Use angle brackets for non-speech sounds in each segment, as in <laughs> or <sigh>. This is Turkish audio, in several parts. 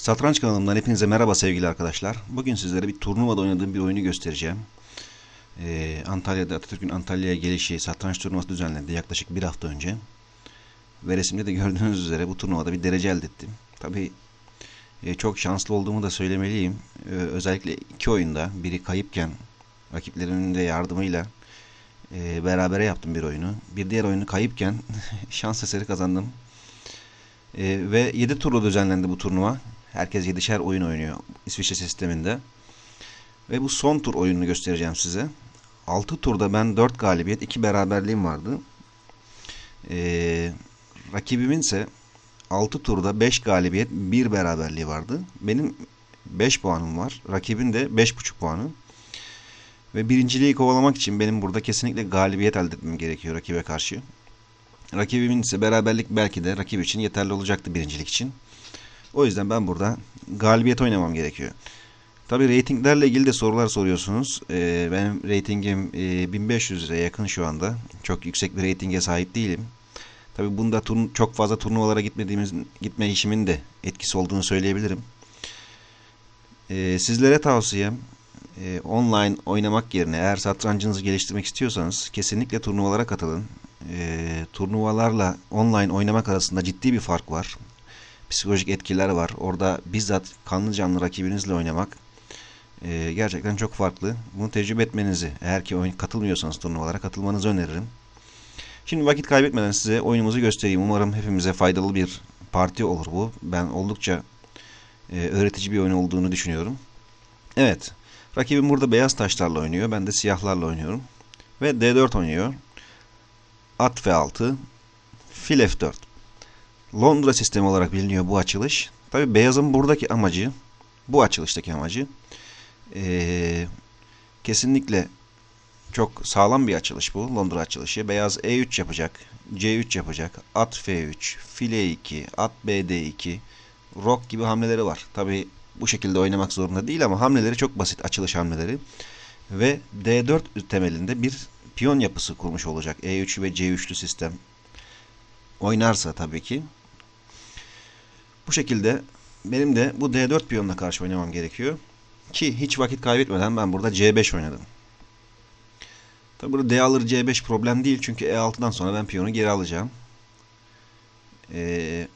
Satranç kanalımdan hepinize merhaba sevgili arkadaşlar. Bugün sizlere bir turnuvada oynadığım bir oyunu göstereceğim. Ee, Antalya'da Atatürk'ün Antalya'ya gelişi satranç turnuvası düzenlendi yaklaşık bir hafta önce. Ve resimde de <laughs> gördüğünüz üzere bu turnuvada bir derece elde ettim. Tabii e, çok şanslı olduğumu da söylemeliyim. Ee, özellikle iki oyunda biri kayıpken rakiplerimin de yardımıyla e, berabere yaptım bir oyunu. Bir diğer oyunu kayıpken <laughs> şans eseri kazandım. Ee, ve 7 turla düzenlendi bu turnuva. Herkes 7'şer oyun oynuyor İsviçre sisteminde. Ve bu son tur oyununu göstereceğim size. 6 turda ben 4 galibiyet, 2 beraberliğim vardı. Ee, rakibimin ise 6 turda 5 galibiyet, 1 beraberliği vardı. Benim 5 puanım var. Rakibin de 5,5 puanı. Ve birinciliği kovalamak için benim burada kesinlikle galibiyet elde etmem gerekiyor rakibe karşı. Rakibimin ise beraberlik belki de rakip için yeterli olacaktı birincilik için. O yüzden ben burada galibiyet oynamam gerekiyor. Tabi reytinglerle ilgili de sorular soruyorsunuz. Ee, benim reytingim e, 1500 liraya yakın şu anda. Çok yüksek bir reytinge sahip değilim. Tabi bunda turn çok fazla turnuvalara gitmediğimiz gitme işimin de etkisi olduğunu söyleyebilirim. Ee, sizlere tavsiyem e, online oynamak yerine eğer satrancınızı geliştirmek istiyorsanız kesinlikle turnuvalara katılın. E, turnuvalarla online oynamak arasında ciddi bir fark var. Psikolojik etkiler var. Orada bizzat kanlı canlı rakibinizle oynamak e, gerçekten çok farklı. Bunu tecrübe etmenizi, eğer ki oyun katılmıyorsanız turnuvalara katılmanızı öneririm. Şimdi vakit kaybetmeden size oyunumuzu göstereyim. Umarım hepimize faydalı bir parti olur bu. Ben oldukça e, öğretici bir oyun olduğunu düşünüyorum. Evet. Rakibim burada beyaz taşlarla oynuyor. Ben de siyahlarla oynuyorum. Ve D4 oynuyor. At F6. Fil F4. Londra sistemi olarak biliniyor bu açılış. Tabi beyazın buradaki amacı, bu açılıştaki amacı ee, kesinlikle çok sağlam bir açılış bu. Londra açılışı. Beyaz E3 yapacak. C3 yapacak. At F3. Fil E2. At BD2. Rock gibi hamleleri var. Tabi bu şekilde oynamak zorunda değil ama hamleleri çok basit. Açılış hamleleri. Ve D4 temelinde bir piyon yapısı kurmuş olacak. E3 ve C3'lü sistem oynarsa tabii ki. Bu şekilde benim de bu D4 piyonuna karşı oynamam gerekiyor. Ki hiç vakit kaybetmeden ben burada C5 oynadım. Tabi burada D alır C5 problem değil çünkü E6'dan sonra ben piyonu geri alacağım. Ee,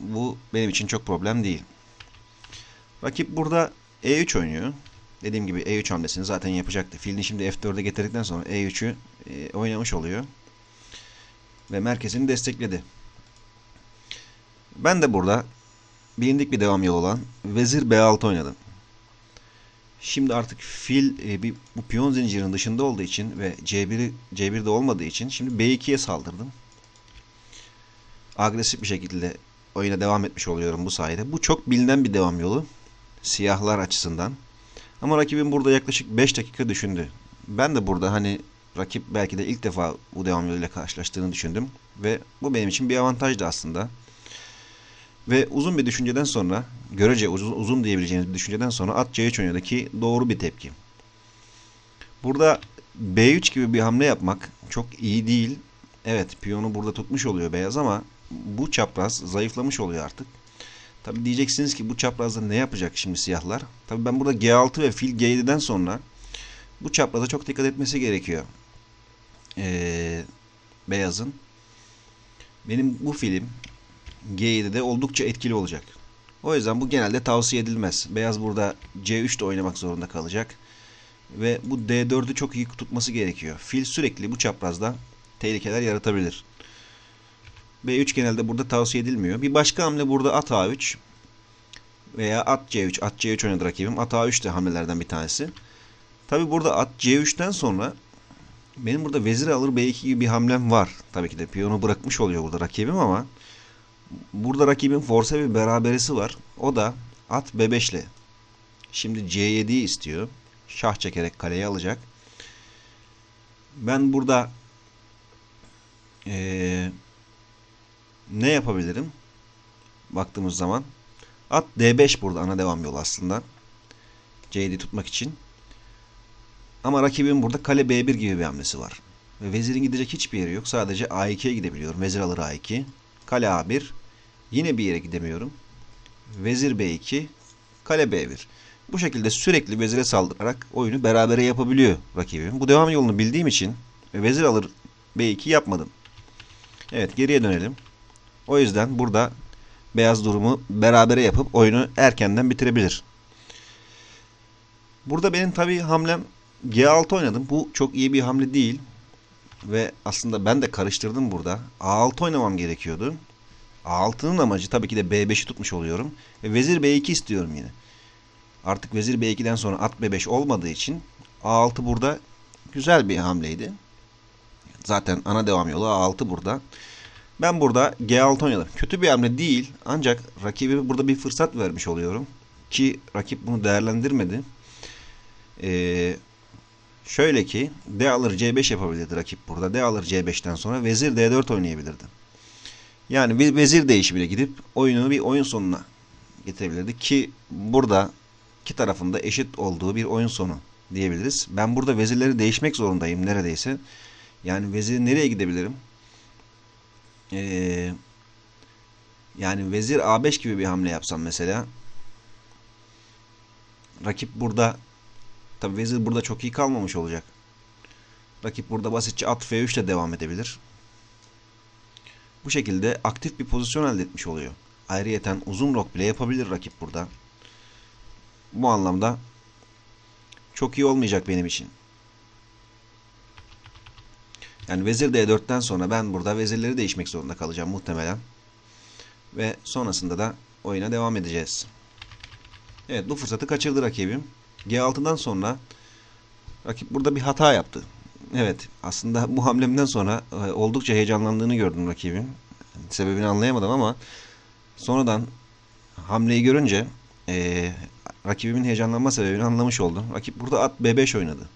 bu benim için çok problem değil. Rakip burada E3 oynuyor. Dediğim gibi E3 hamlesini zaten yapacaktı. Filini şimdi F4'e getirdikten sonra E3'ü e, oynamış oluyor. Ve merkezini destekledi. Ben de burada bilindik bir devam yolu olan Vezir B6 oynadım. Şimdi artık fil e, bir, bu piyon zincirinin dışında olduğu için ve C1'i C1'de olmadığı için şimdi B2'ye saldırdım. Agresif bir şekilde oyuna devam etmiş oluyorum bu sayede. Bu çok bilinen bir devam yolu. Siyahlar açısından. Ama rakibim burada yaklaşık 5 dakika düşündü. Ben de burada hani rakip belki de ilk defa bu devam yoluyla karşılaştığını düşündüm. Ve bu benim için bir avantajdı aslında. Ve uzun bir düşünceden sonra, görece uzun, uzun diyebileceğiniz bir düşünceden sonra at C3 oynadı ki doğru bir tepki. Burada B3 gibi bir hamle yapmak çok iyi değil. Evet piyonu burada tutmuş oluyor beyaz ama bu çapraz zayıflamış oluyor artık. Tabi diyeceksiniz ki bu çaprazda ne yapacak şimdi siyahlar? Tabi ben burada G6 ve fil G7'den sonra bu çapraza çok dikkat etmesi gerekiyor. Ee, beyazın. Benim bu film G7'de oldukça etkili olacak. O yüzden bu genelde tavsiye edilmez. Beyaz burada C3'te oynamak zorunda kalacak. Ve bu D4'ü çok iyi tutması gerekiyor. Fil sürekli bu çaprazda tehlikeler yaratabilir. B3 genelde burada tavsiye edilmiyor. Bir başka hamle burada at A3 veya at C3. At C3 oynadı rakibim. At A3 de hamlelerden bir tanesi. Tabi burada at C3'ten sonra benim burada vezir alır B2 gibi bir hamlem var. Tabii ki de piyonu bırakmış oluyor burada rakibim ama burada rakibin force bir beraberisi var. O da at B5 ile. Şimdi C7'yi istiyor. Şah çekerek kaleyi alacak. Ben burada ee, ne yapabilirim? Baktığımız zaman at D5 burada ana devam yolu aslında. C7 tutmak için. Ama rakibin burada kale B1 gibi bir hamlesi var. Ve vezirin gidecek hiçbir yeri yok. Sadece A2'ye gidebiliyorum. Vezir alır A2. Kale A1. Yine bir yere gidemiyorum. vezir B2, kale B1. Bu şekilde sürekli vezire saldırarak oyunu berabere yapabiliyor rakibim. Bu devam yolunu bildiğim için vezir alır B2 yapmadım. Evet geriye dönelim. O yüzden burada beyaz durumu berabere yapıp oyunu erkenden bitirebilir. Burada benim tabii hamlem G6 oynadım. Bu çok iyi bir hamle değil. Ve aslında ben de karıştırdım burada. A6 oynamam gerekiyordu. A6'nın amacı tabii ki de B5'i tutmuş oluyorum. Ve vezir B2 istiyorum yine. Artık vezir B2'den sonra at B5 olmadığı için A6 burada güzel bir hamleydi. Zaten ana devam yolu A6 burada. Ben burada G6 oynadım. Kötü bir hamle değil. Ancak rakibi burada bir fırsat vermiş oluyorum. Ki rakip bunu değerlendirmedi. Ee, şöyle ki D alır C5 yapabilirdi rakip burada. D alır C5'ten sonra vezir D4 oynayabilirdi. Yani bir vezir değişimiyle gidip oyunu bir oyun sonuna getirebilirdi. Ki burada iki tarafında eşit olduğu bir oyun sonu diyebiliriz. Ben burada vezirleri değişmek zorundayım neredeyse. Yani vezir nereye gidebilirim? Ee, yani vezir A5 gibi bir hamle yapsam mesela. Rakip burada tabi vezir burada çok iyi kalmamış olacak. Rakip burada basitçe at F3 ile devam edebilir. Bu şekilde aktif bir pozisyon elde etmiş oluyor. Ayrıyeten uzun rok bile yapabilir rakip burada. Bu anlamda çok iyi olmayacak benim için. Yani vezir D4'ten sonra ben burada vezirleri değişmek zorunda kalacağım muhtemelen. Ve sonrasında da oyuna devam edeceğiz. Evet bu fırsatı kaçırdı rakibim. G6'dan sonra rakip burada bir hata yaptı. Evet aslında bu hamlemden sonra e, oldukça heyecanlandığını gördüm rakibin. Sebebini anlayamadım ama sonradan hamleyi görünce e, rakibimin heyecanlanma sebebini anlamış oldum. Rakip burada at B5 oynadı.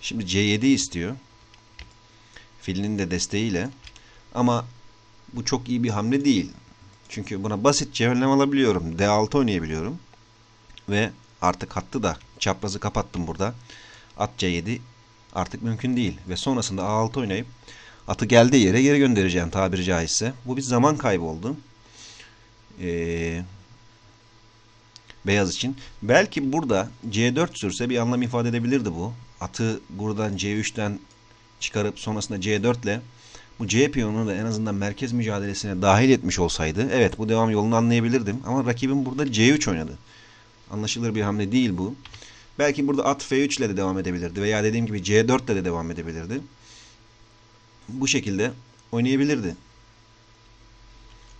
Şimdi C7 istiyor. Filinin de desteğiyle. Ama bu çok iyi bir hamle değil. Çünkü buna basitçe önlem alabiliyorum. D6 oynayabiliyorum. Ve artık hattı da çaprazı kapattım burada. At C7 artık mümkün değil. Ve sonrasında A6 oynayıp atı geldiği yere geri göndereceğim tabiri caizse. Bu bir zaman kaybı oldu. Ee, beyaz için. Belki burada C4 sürse bir anlam ifade edebilirdi bu. Atı buradan C3'ten çıkarıp sonrasında C4 ile bu C piyonunu da en azından merkez mücadelesine dahil etmiş olsaydı evet bu devam yolunu anlayabilirdim. Ama rakibim burada C3 oynadı. Anlaşılır bir hamle değil bu. Belki burada at F3 ile de devam edebilirdi veya dediğim gibi C4 ile de devam edebilirdi. Bu şekilde oynayabilirdi.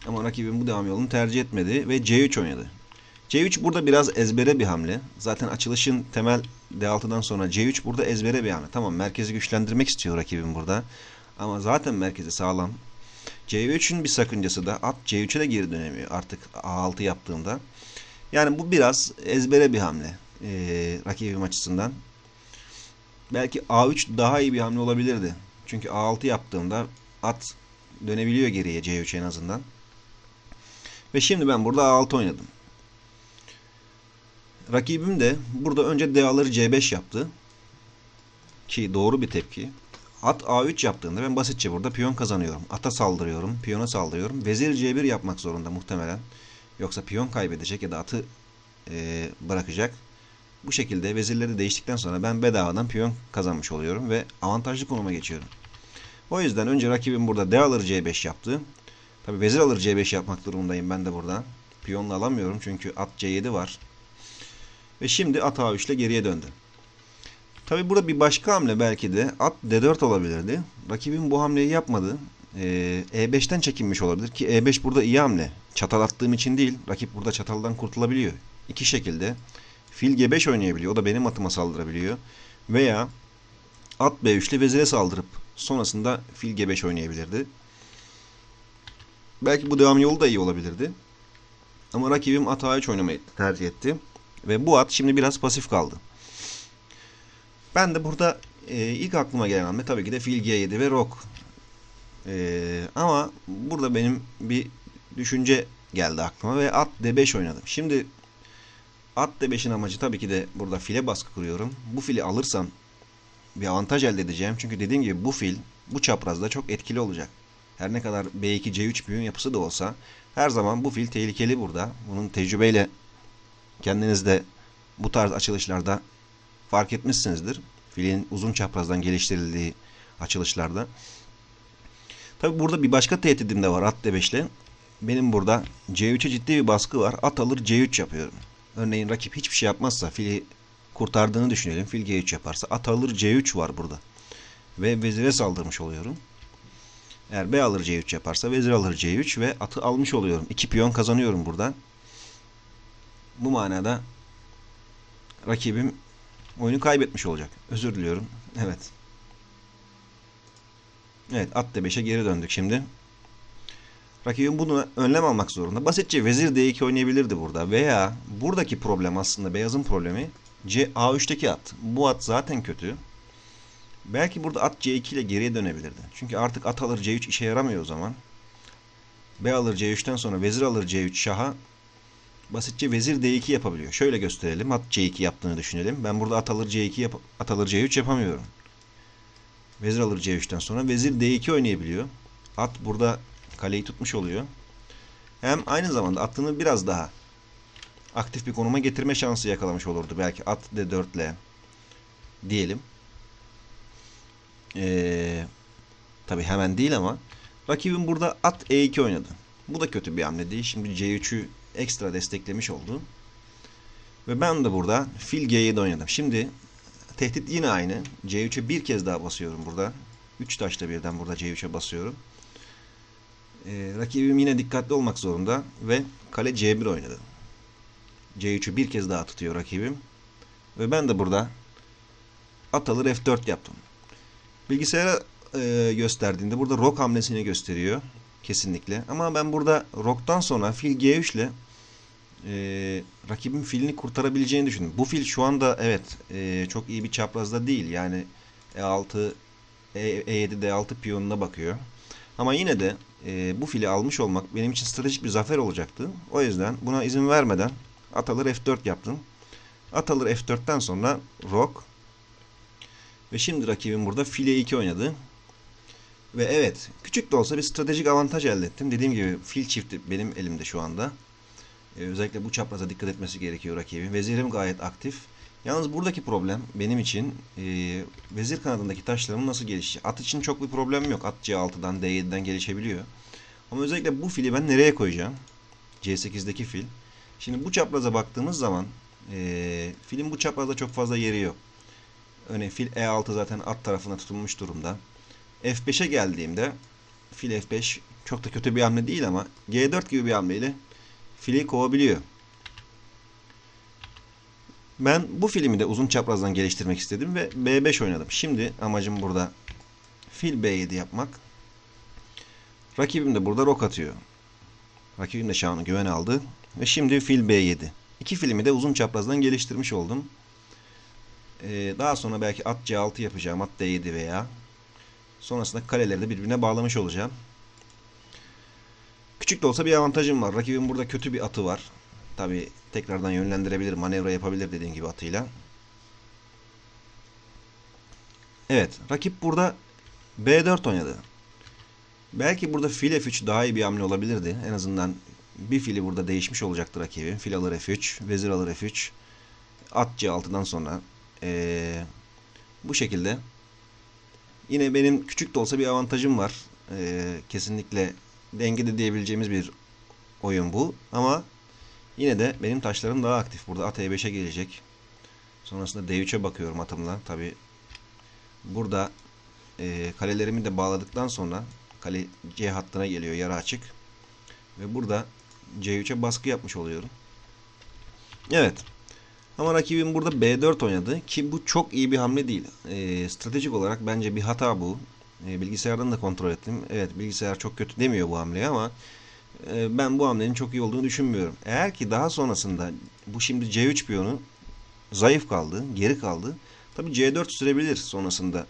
Ama rakibim bu devam yolunu tercih etmedi ve C3 oynadı. C3 burada biraz ezbere bir hamle. Zaten açılışın temel D6'dan sonra C3 burada ezbere bir hamle. Tamam merkezi güçlendirmek istiyor rakibim burada. Ama zaten merkezi sağlam. C3'ün bir sakıncası da at C3'e de geri dönemiyor artık A6 yaptığında. Yani bu biraz ezbere bir hamle ee, rakibim açısından. Belki A3 daha iyi bir hamle olabilirdi. Çünkü A6 yaptığımda at dönebiliyor geriye C3 en azından. Ve şimdi ben burada A6 oynadım. Rakibim de burada önce D alır C5 yaptı. Ki doğru bir tepki. At A3 yaptığında ben basitçe burada piyon kazanıyorum. Ata saldırıyorum, piyona saldırıyorum. Vezir C1 yapmak zorunda muhtemelen. Yoksa piyon kaybedecek ya da atı e, bırakacak. Bu şekilde vezirleri değiştikten sonra ben bedavadan piyon kazanmış oluyorum ve avantajlı konuma geçiyorum. O yüzden önce rakibim burada D alır C5 yaptı. Tabi vezir alır C5 yapmak durumundayım ben de burada. Piyonla alamıyorum çünkü at C7 var. Ve şimdi at A3 ile geriye döndü. Tabi burada bir başka hamle belki de at D4 olabilirdi. Rakibim bu hamleyi yapmadı. Ee, E5'ten çekinmiş olabilir ki E5 burada iyi hamle. Çatal attığım için değil. Rakip burada çataldan kurtulabiliyor. İki şekilde. Fil G5 oynayabiliyor. O da benim atıma saldırabiliyor. Veya at B3 ile vezire saldırıp sonrasında fil G5 oynayabilirdi. Belki bu devam yolu da iyi olabilirdi. Ama rakibim at A3 oynamayı tercih etti. Ve bu at şimdi biraz pasif kaldı. Ben de burada e, ilk aklıma gelen hamle tabii ki de fil G7 ve rok. E, ama burada benim bir düşünce geldi aklıma ve at D5 oynadım. Şimdi at D5'in amacı tabii ki de burada file baskı kuruyorum. Bu fili alırsam bir avantaj elde edeceğim. Çünkü dediğim gibi bu fil bu çaprazda çok etkili olacak. Her ne kadar B2 C3 piyon yapısı da olsa her zaman bu fil tehlikeli burada. Bunun tecrübeyle kendiniz de bu tarz açılışlarda fark etmişsinizdir. Filin uzun çaprazdan geliştirildiği açılışlarda. Tabi burada bir başka tehdidim de var at D5'le. Benim burada C3'e ciddi bir baskı var. At alır C3 yapıyorum. Örneğin rakip hiçbir şey yapmazsa fili kurtardığını düşünelim. Fil G3 yaparsa at alır C3 var burada. Ve vezire saldırmış oluyorum. Eğer B alır C3 yaparsa vezir alır C3 ve atı almış oluyorum. 2 piyon kazanıyorum buradan. Bu manada rakibim oyunu kaybetmiş olacak. Özür diliyorum. Evet. Evet at D5'e geri döndük şimdi. Rakibim bunu önlem almak zorunda. Basitçe vezir D2 oynayabilirdi burada. Veya buradaki problem aslında beyazın problemi C A3'teki at. Bu at zaten kötü. Belki burada at C2 ile geriye dönebilirdi. Çünkü artık at alır C3 işe yaramıyor o zaman. B alır C3'ten sonra vezir alır C3 şaha basitçe vezir D2 yapabiliyor. Şöyle gösterelim. At C2 yaptığını düşünelim. Ben burada at alır C2 yap at alır C3 yapamıyorum. Vezir alır C3'ten sonra vezir D2 oynayabiliyor. At burada kaleyi tutmuş oluyor. Hem aynı zamanda attığını biraz daha aktif bir konuma getirme şansı yakalamış olurdu. Belki at D4 ile diyelim. Ee, tabii hemen değil ama rakibim burada at E2 oynadı. Bu da kötü bir hamle değil. Şimdi C3'ü ekstra desteklemiş oldu. Ve ben de burada fil G7 oynadım. Şimdi tehdit yine aynı. C3'e bir kez daha basıyorum burada. 3 taşla birden burada C3'e basıyorum. Ee, rakibim yine dikkatli olmak zorunda ve kale C1 oynadı. C3'ü bir kez daha tutuyor rakibim. Ve ben de burada at alır F4 yaptım. Bilgisayara e, gösterdiğinde burada rok hamlesini gösteriyor. Kesinlikle. Ama ben burada roktan sonra fil G3 ile e, rakibin filini kurtarabileceğini düşündüm. Bu fil şu anda evet e, çok iyi bir çaprazda değil. Yani E6, E, E7, D6 piyonuna bakıyor. Ama yine de e, bu fili almış olmak benim için stratejik bir zafer olacaktı. O yüzden buna izin vermeden at alır F4 yaptım. At alır F4'ten sonra rok ve şimdi rakibim burada file 2 oynadı. Ve evet küçük de olsa bir stratejik avantaj elde ettim. Dediğim gibi fil çifti benim elimde şu anda. Ee, özellikle bu çapraza dikkat etmesi gerekiyor rakibin. Vezirim gayet aktif. Yalnız buradaki problem benim için e, vezir kanadındaki taşların nasıl gelişi. At için çok bir problem yok. At C6'dan D7'den gelişebiliyor. Ama özellikle bu fili ben nereye koyacağım? C8'deki fil. Şimdi bu çapraza baktığımız zaman e, filin bu çaprazda çok fazla yeri yok. Örneğin fil E6 zaten at tarafına tutulmuş durumda. F5'e geldiğimde fil F5 çok da kötü bir hamle değil ama G4 gibi bir hamleyle fili kovabiliyor. Ben bu filmi de uzun çaprazdan geliştirmek istedim ve B5 oynadım. Şimdi amacım burada fil B7 yapmak. Rakibim de burada rok atıyor. Rakibim de şahını güven aldı. Ve şimdi fil B7. İki filmi de uzun çaprazdan geliştirmiş oldum. Ee, daha sonra belki at C6 yapacağım. At D7 veya. Sonrasında kaleleri de birbirine bağlamış olacağım. Küçük de olsa bir avantajım var. Rakibin burada kötü bir atı var. Tabi tekrardan yönlendirebilir, manevra yapabilir dediğim gibi atıyla. Evet, rakip burada B4 oynadı. Belki burada fil F3 daha iyi bir hamle olabilirdi. En azından bir fili burada değişmiş olacaktı rakibin. Fil alır F3, vezir alır F3. At C6'dan sonra ee, bu şekilde yine benim küçük de olsa bir avantajım var. Ee, kesinlikle dengede diyebileceğimiz bir oyun bu. Ama yine de benim taşlarım daha aktif. Burada at E5'e gelecek. Sonrasında D3'e bakıyorum atımla. Tabi burada e, kalelerimi de bağladıktan sonra kale C hattına geliyor yarı açık. Ve burada C3'e baskı yapmış oluyorum. Evet. Ama rakibim burada B4 oynadı ki bu çok iyi bir hamle değil. E, stratejik olarak bence bir hata bu. E, bilgisayardan da kontrol ettim. Evet bilgisayar çok kötü demiyor bu hamleyi ama ben bu hamlenin çok iyi olduğunu düşünmüyorum. Eğer ki daha sonrasında bu şimdi C3 piyonu zayıf kaldı, geri kaldı. Tabi C4 sürebilir sonrasında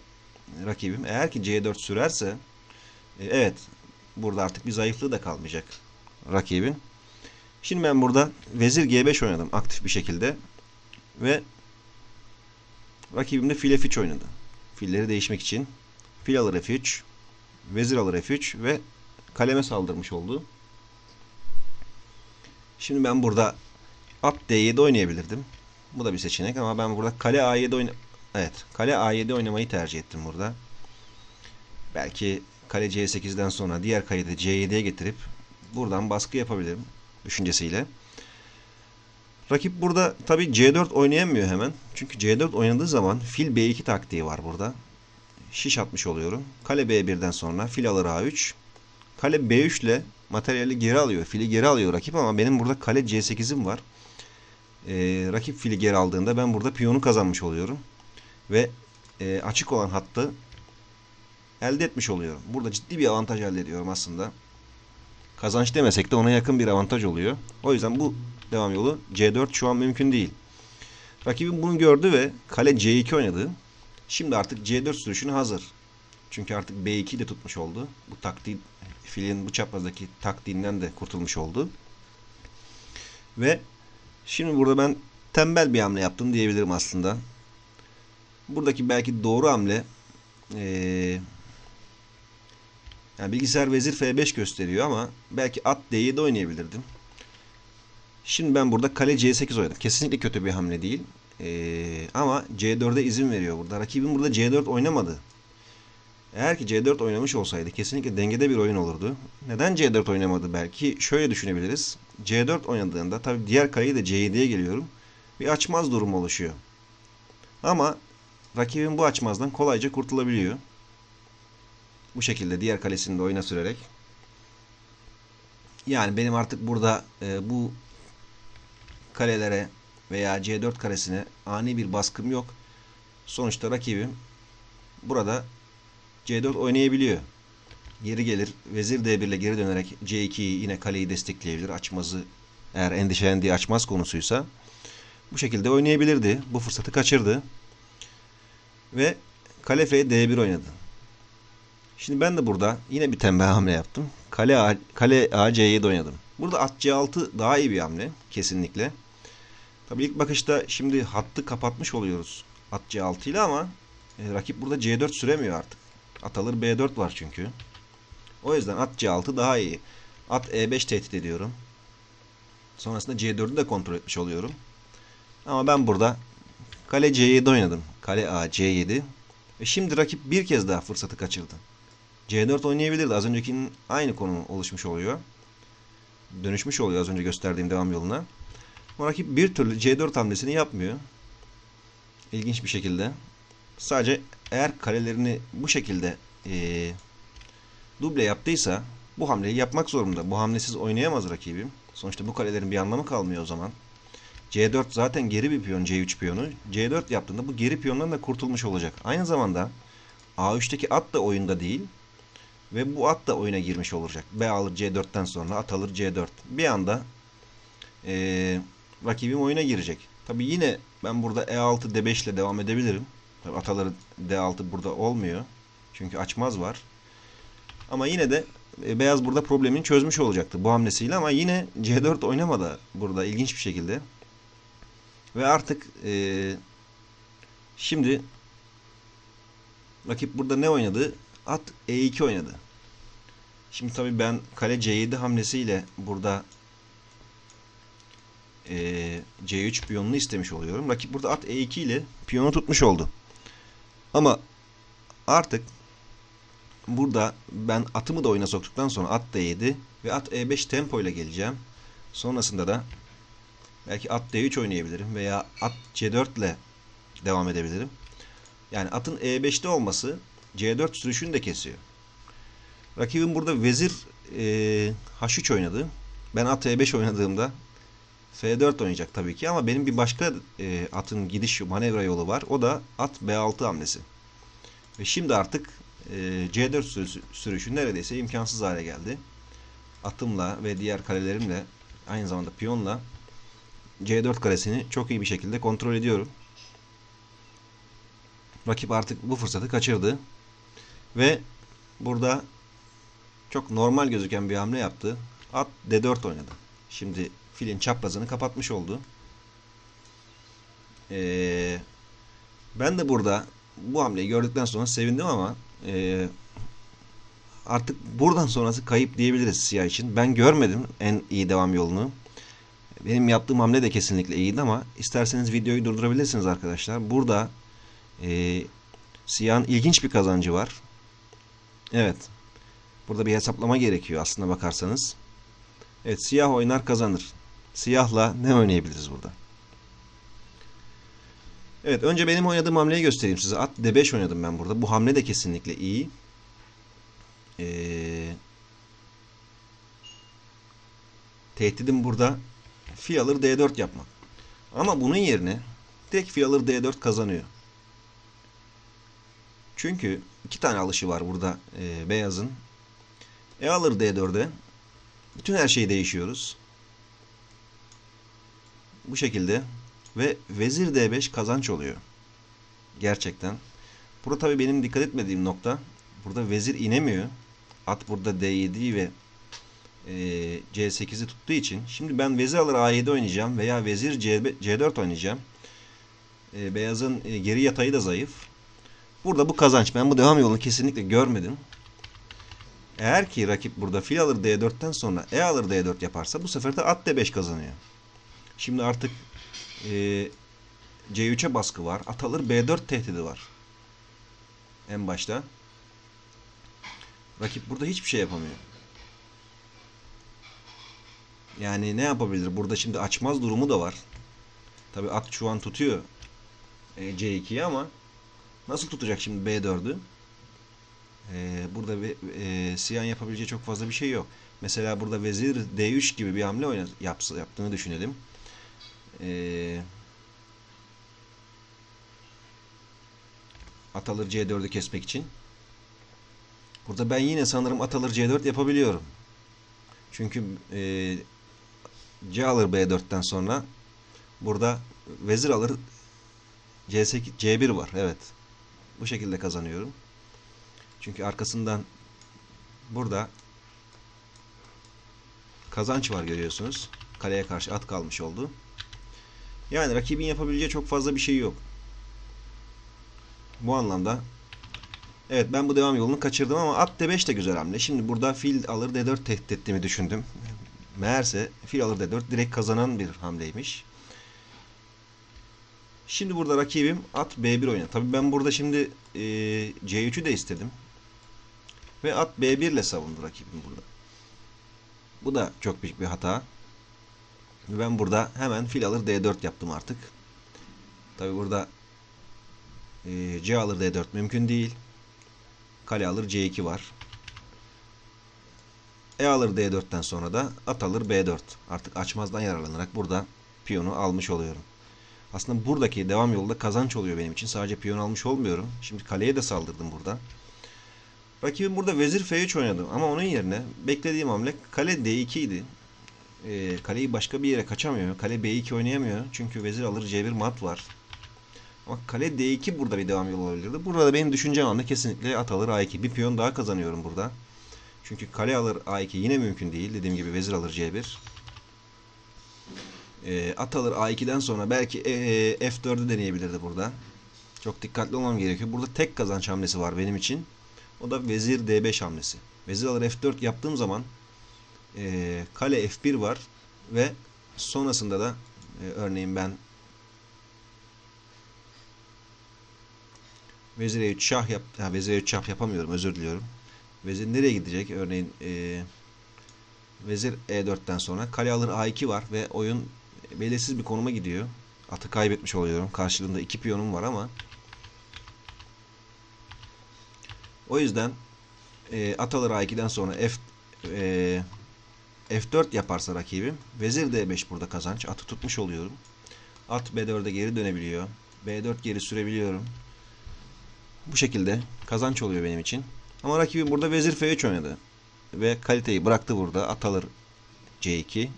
rakibim. Eğer ki C4 sürerse e, evet burada artık bir zayıflığı da kalmayacak rakibin. Şimdi ben burada vezir G5 oynadım aktif bir şekilde. Ve rakibim de fil F3 oynadı. Filleri değişmek için. Fil alır F3. Vezir alır F3 ve kaleme saldırmış oldu. Şimdi ben burada at D7 oynayabilirdim. Bu da bir seçenek ama ben burada kale A7 oyna Evet, kale A7 oynamayı tercih ettim burada. Belki kale C8'den sonra diğer kaleyi de C7'ye getirip buradan baskı yapabilirim düşüncesiyle. Rakip burada tabi C4 oynayamıyor hemen. Çünkü C4 oynadığı zaman fil B2 taktiği var burada. Şiş atmış oluyorum. Kale B1'den sonra fil alır A3. Kale B3 ile materyali geri alıyor. Fili geri alıyor rakip ama benim burada kale C8'im var. Ee, rakip fili geri aldığında ben burada piyonu kazanmış oluyorum. Ve e, açık olan hattı elde etmiş oluyorum. Burada ciddi bir avantaj elde ediyorum aslında. Kazanç demesek de ona yakın bir avantaj oluyor. O yüzden bu devam yolu C4 şu an mümkün değil. Rakibim bunu gördü ve kale C2 oynadı. Şimdi artık C4 sürüşünü hazır. Çünkü artık B2'yi de tutmuş oldu. Bu taktiği filin bu çaprazdaki taktiğinden de kurtulmuş oldu. Ve şimdi burada ben tembel bir hamle yaptım diyebilirim aslında. Buradaki belki doğru hamle ee, yani bilgisayar vezir F5 gösteriyor ama belki at D7 oynayabilirdim. Şimdi ben burada kale C8 oynadım. Kesinlikle kötü bir hamle değil. Ee, ama C4'e izin veriyor burada. Rakibim burada C4 oynamadı. Eğer ki C4 oynamış olsaydı kesinlikle dengede bir oyun olurdu. Neden C4 oynamadı belki? Şöyle düşünebiliriz. C4 oynadığında tabii diğer kaleyi de C7'ye geliyorum. Bir açmaz durum oluşuyor. Ama rakibin bu açmazdan kolayca kurtulabiliyor. Bu şekilde diğer kalesini de oyuna sürerek. Yani benim artık burada e, bu kalelere veya C4 karesine ani bir baskım yok. Sonuçta rakibim burada C4 oynayabiliyor. Geri gelir. Vezir D1 ile geri dönerek C2'yi yine kaleyi destekleyebilir. Açmazı eğer endişelendiği açmaz konusuysa bu şekilde oynayabilirdi. Bu fırsatı kaçırdı. Ve kale F D1 oynadı. Şimdi ben de burada yine bir tembel hamle yaptım. Kale A, kale A C7 oynadım. Burada at C6 daha iyi bir hamle kesinlikle. Tabii ilk bakışta şimdi hattı kapatmış oluyoruz at C6 ile ama e, rakip burada C4 süremiyor artık. At alır B4 var çünkü. O yüzden at C6 daha iyi. At E5 tehdit ediyorum. Sonrasında C4'ü de kontrol etmiş oluyorum. Ama ben burada kale C7 oynadım. Kale A C7. Ve şimdi rakip bir kez daha fırsatı kaçırdı. C4 oynayabilirdi. Az öncekinin aynı konu oluşmuş oluyor. Dönüşmüş oluyor az önce gösterdiğim devam yoluna. Ama rakip bir türlü C4 hamlesini yapmıyor. İlginç bir şekilde. Sadece eğer karelerini bu şekilde ee, duble yaptıysa bu hamleyi yapmak zorunda. Bu hamlesiz oynayamaz rakibim. Sonuçta bu karelerin bir anlamı kalmıyor o zaman. C4 zaten geri bir piyon C3 piyonu. C4 yaptığında bu geri piyondan da kurtulmuş olacak. Aynı zamanda A3'teki at da oyunda değil. Ve bu at da oyuna girmiş olacak. B alır C4'ten sonra at alır C4. Bir anda ee, rakibim oyuna girecek. Tabi yine ben burada E6 D5 ile devam edebilirim. Tabi ataları D6 burada olmuyor. Çünkü açmaz var. Ama yine de e, beyaz burada problemini çözmüş olacaktı bu hamlesiyle ama yine C4 oynamadı burada ilginç bir şekilde. Ve artık e, şimdi rakip burada ne oynadı? At E2 oynadı. Şimdi tabii ben kale C7 hamlesiyle burada e, C3 piyonunu istemiş oluyorum. Rakip burada at E2 ile piyonu tutmuş oldu. Ama artık burada ben atımı da oyuna soktuktan sonra at D7 ve at E5 tempo ile geleceğim. Sonrasında da belki at D3 oynayabilirim veya at C4 ile devam edebilirim. Yani atın E5'te olması C4 sürüşünü de kesiyor. Rakibim burada vezir e, H3 oynadı. Ben at E5 oynadığımda F4 oynayacak tabii ki ama benim bir başka e, atın gidiş manevra yolu var. O da at B6 hamlesi. Ve şimdi artık e, C4 sürüşü, sürüşü neredeyse imkansız hale geldi. Atımla ve diğer kalelerimle aynı zamanda piyonla C4 karesini çok iyi bir şekilde kontrol ediyorum. Rakip artık bu fırsatı kaçırdı. Ve burada çok normal gözüken bir hamle yaptı. At D4 oynadı. Şimdi filin çaprazını kapatmış oldu. Ee, ben de burada bu hamleyi gördükten sonra sevindim ama e, artık buradan sonrası kayıp diyebiliriz siyah için. Ben görmedim en iyi devam yolunu. Benim yaptığım hamle de kesinlikle iyiydi ama isterseniz videoyu durdurabilirsiniz arkadaşlar. Burada e, siyahın ilginç bir kazancı var. Evet. Burada bir hesaplama gerekiyor aslında bakarsanız. Evet siyah oynar kazanır. Siyahla ne oynayabiliriz burada? Evet önce benim oynadığım hamleyi göstereyim size. At D5 oynadım ben burada. Bu hamle de kesinlikle iyi. Ee, tehdidim burada fi alır D4 yapmak. Ama bunun yerine tek fi alır D4 kazanıyor. Çünkü iki tane alışı var burada e, beyazın. E alır D4'e. Bütün her şey değişiyoruz. Bu şekilde ve vezir D5 kazanç oluyor. Gerçekten. Burada tabii benim dikkat etmediğim nokta burada vezir inemiyor. At burada D7'yi ve e, C8'i tuttuğu için şimdi ben vezir alır A7 oynayacağım veya vezir C, C4 oynayacağım. E, beyazın e, geri yatayı da zayıf. Burada bu kazanç. Ben bu devam yolunu kesinlikle görmedim. Eğer ki rakip burada fil alır D4'ten sonra E alır D4 yaparsa bu sefer de at D5 kazanıyor. Şimdi artık e, C3'e baskı var. At alır B4 tehdidi var. En başta. Rakip burada hiçbir şey yapamıyor. Yani ne yapabilir? Burada şimdi açmaz durumu da var. Tabi at şu an tutuyor e, C2'yi ama nasıl tutacak şimdi B4'ü? E, burada ve, e, siyah yapabileceği çok fazla bir şey yok. Mesela burada vezir D3 gibi bir hamle oynat, yapsa, yaptığını düşünelim. E, at alır C4'ü kesmek için. Burada ben yine sanırım at alır C4 yapabiliyorum. Çünkü e, C alır B4'ten sonra burada vezir alır C8 C1 var. Evet. Bu şekilde kazanıyorum. Çünkü arkasından burada kazanç var görüyorsunuz. Kaleye karşı at kalmış oldu. Yani rakibin yapabileceği çok fazla bir şey yok. Bu anlamda Evet ben bu devam yolunu kaçırdım ama at D5 de güzel hamle. Şimdi burada fil alır D4 tehdit ettiğimi düşündüm. Meğerse fil alır D4 direkt kazanan bir hamleymiş. Şimdi burada rakibim at B1 oynar. Tabii ben burada şimdi e, C3'ü de istedim. Ve at B1 ile savundu rakibim burada. Bu da çok büyük bir hata. Ben burada hemen fil alır D4 yaptım artık. Tabii burada e, C alır D4 mümkün değil. Kale alır C2 var. E alır D4'ten sonra da at alır B4. Artık açmazdan yararlanarak burada piyonu almış oluyorum. Aslında buradaki devam yolda kazanç oluyor benim için. Sadece piyon almış olmuyorum. Şimdi kaleye de saldırdım burada. Rakibim burada vezir F3 oynadı. Ama onun yerine beklediğim hamle kale D2 idi. E, kaleyi başka bir yere kaçamıyor. Kale B2 oynayamıyor. Çünkü vezir alır C1 mat var. Ama kale D2 burada bir devam yolu olabilirdi. Burada da benim düşüncem anda kesinlikle at alır A2. Bir piyon daha kazanıyorum burada. Çünkü kale alır A2 yine mümkün değil. Dediğim gibi vezir alır C1. E, at alır A2'den sonra belki e, e, F4'ü deneyebilirdi burada. Çok dikkatli olmam gerekiyor. Burada tek kazanç hamlesi var benim için. O da vezir D5 hamlesi. Vezir alır F4 yaptığım zaman e, kale F1 var ve sonrasında da e, örneğin ben Vezir E3 şah yap, ha, vezir E3 şah yapamıyorum özür diliyorum. Vezir nereye gidecek? Örneğin e, vezir E4'ten sonra kale alır A2 var ve oyun belirsiz bir konuma gidiyor. Atı kaybetmiş oluyorum. Karşılığında iki piyonum var ama o yüzden e, at alır A2'den sonra F e, F4 yaparsa rakibim vezir D5 burada kazanç. Atı tutmuş oluyorum. At B4'e geri dönebiliyor. B4 geri sürebiliyorum. Bu şekilde kazanç oluyor benim için. Ama rakibim burada vezir F3 oynadı. Ve kaliteyi bıraktı burada. At alır C2.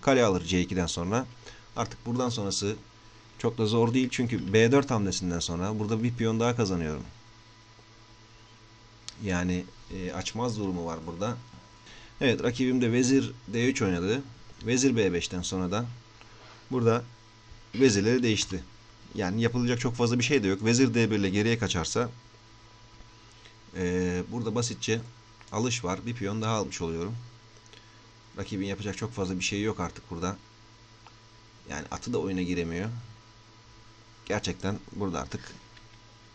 Kale alır C2'den sonra. Artık buradan sonrası çok da zor değil. Çünkü B4 hamlesinden sonra burada bir piyon daha kazanıyorum. Yani e, açmaz durumu var burada. Evet rakibim de vezir D3 oynadı. Vezir B5'ten sonra da burada vezirleri değişti. Yani yapılacak çok fazla bir şey de yok. Vezir D1 ile geriye kaçarsa e, burada basitçe alış var. Bir piyon daha almış oluyorum. Rakibin yapacak çok fazla bir şey yok artık burada. Yani atı da oyuna giremiyor. Gerçekten burada artık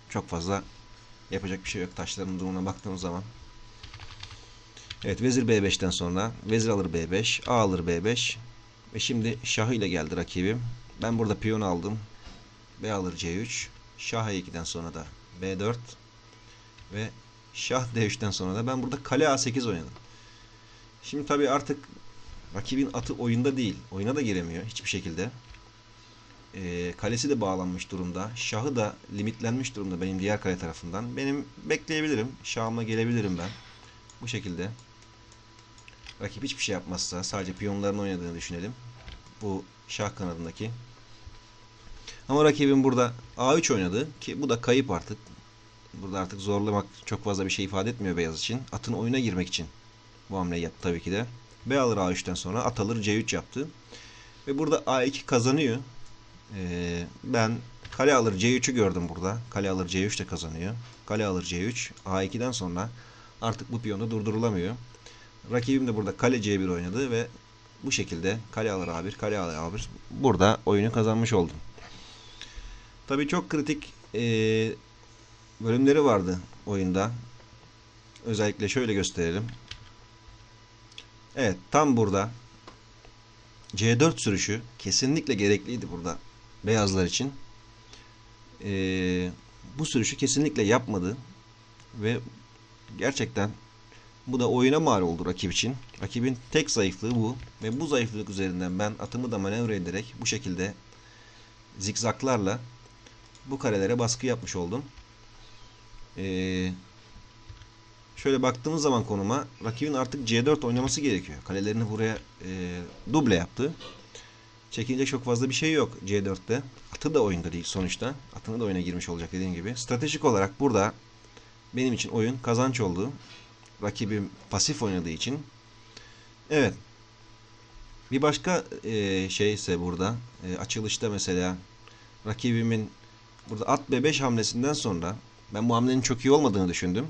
çok fazla yapacak bir şey yok taşların durumuna baktığımız zaman. Evet vezir B5'ten sonra vezir alır B5, A alır B5 ve şimdi şahı ile geldi rakibim. Ben burada piyon aldım. B alır C3, şah E2'den sonra da B4 ve şah D3'ten sonra da ben burada kale A8 oynadım. Şimdi tabii artık rakibin atı oyunda değil. Oyuna da giremiyor hiçbir şekilde. Ee, kalesi de bağlanmış durumda. Şahı da limitlenmiş durumda benim diğer kale tarafından. Benim bekleyebilirim. Şahıma gelebilirim ben. Bu şekilde. Rakip hiçbir şey yapmazsa sadece piyonların oynadığını düşünelim. Bu şah kanadındaki. Ama rakibim burada A3 oynadı ki bu da kayıp artık. Burada artık zorlamak çok fazla bir şey ifade etmiyor beyaz için. Atın oyuna girmek için bu hamleyi yaptı tabii ki de. B alır A3'ten sonra at alır C3 yaptı. Ve burada A2 kazanıyor. Ee, ben kale alır C3'ü gördüm burada. Kale alır C3 de kazanıyor. Kale alır C3. A2'den sonra artık bu piyonu durdurulamıyor. Rakibim de burada kale C1 oynadı ve bu şekilde kale alır A1, kale alır A1. Burada oyunu kazanmış oldum. Tabii çok kritik ee, bölümleri vardı oyunda. Özellikle şöyle gösterelim. Evet tam burada C4 sürüşü kesinlikle gerekliydi burada beyazlar için. Ee, bu sürüşü kesinlikle yapmadı ve gerçekten bu da oyuna mal oldu rakip için. Rakibin tek zayıflığı bu ve bu zayıflık üzerinden ben atımı da manevra ederek bu şekilde zikzaklarla bu karelere baskı yapmış oldum. Ee, şöyle baktığımız zaman konuma rakibin artık C4 oynaması gerekiyor. Kalelerini buraya e, duble yaptı. Çekilecek çok fazla bir şey yok C4'te. Atı da oyunda değil sonuçta. Atını da oyuna girmiş olacak dediğim gibi. Stratejik olarak burada benim için oyun kazanç oldu. Rakibim pasif oynadığı için. Evet. Bir başka e, şey ise burada e, açılışta mesela rakibimin burada at B5 hamlesinden sonra ben bu hamlenin çok iyi olmadığını düşündüm.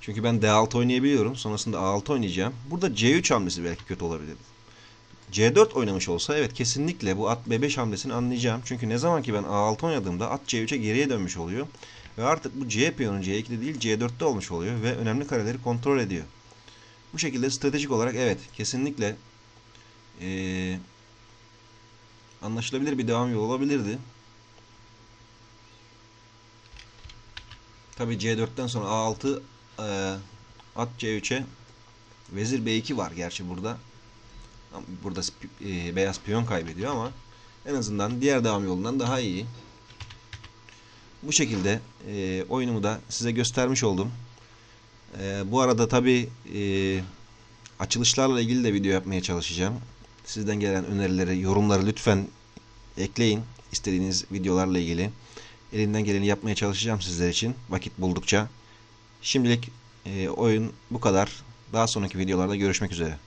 Çünkü ben D6 oynayabiliyorum. Sonrasında A6 oynayacağım. Burada C3 hamlesi belki kötü olabilir. C4 oynamış olsa evet kesinlikle bu at B5 hamlesini anlayacağım. Çünkü ne zaman ki ben A6 oynadığımda at C3'e geriye dönmüş oluyor. Ve artık bu C piyonu C2'de değil C4'te olmuş oluyor. Ve önemli kareleri kontrol ediyor. Bu şekilde stratejik olarak evet kesinlikle ee, anlaşılabilir bir devam yolu olabilirdi. Tabi C4'ten sonra A6 e, at C3'e vezir B2 var gerçi burada. Burada e, beyaz piyon kaybediyor ama en azından diğer devam yolundan daha iyi. Bu şekilde e, oyunumu da size göstermiş oldum. E, bu arada tabi e, açılışlarla ilgili de video yapmaya çalışacağım. Sizden gelen önerileri, yorumları lütfen ekleyin. istediğiniz videolarla ilgili. Elimden geleni yapmaya çalışacağım sizler için vakit buldukça. Şimdilik e, oyun bu kadar. Daha sonraki videolarda görüşmek üzere.